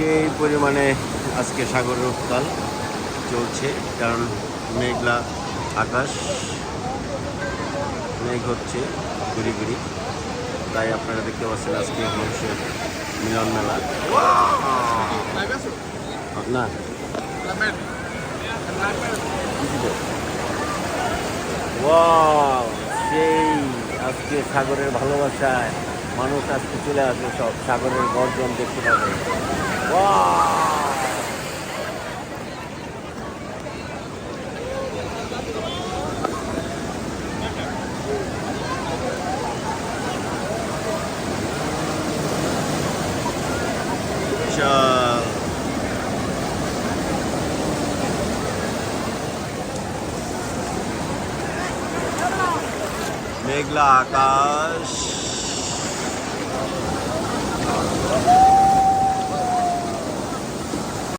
সেই পরিমাণে আজকে সাগরের উত্তাল চলছে, কারণ মেঘলা আকাশ, মেঘ হচ্ছে ঘুরি ঘুরি তাই আপনারা দেখতে পাচ্ছেন আজকে মানুষের মিলন মেলা। না। সেই আজকে সাগরের ভালোবাসায় মানুষ আজকে চলে আসবে সব সাগরের গর্জন দেখতে পাবে। মেঘলা আকাশ।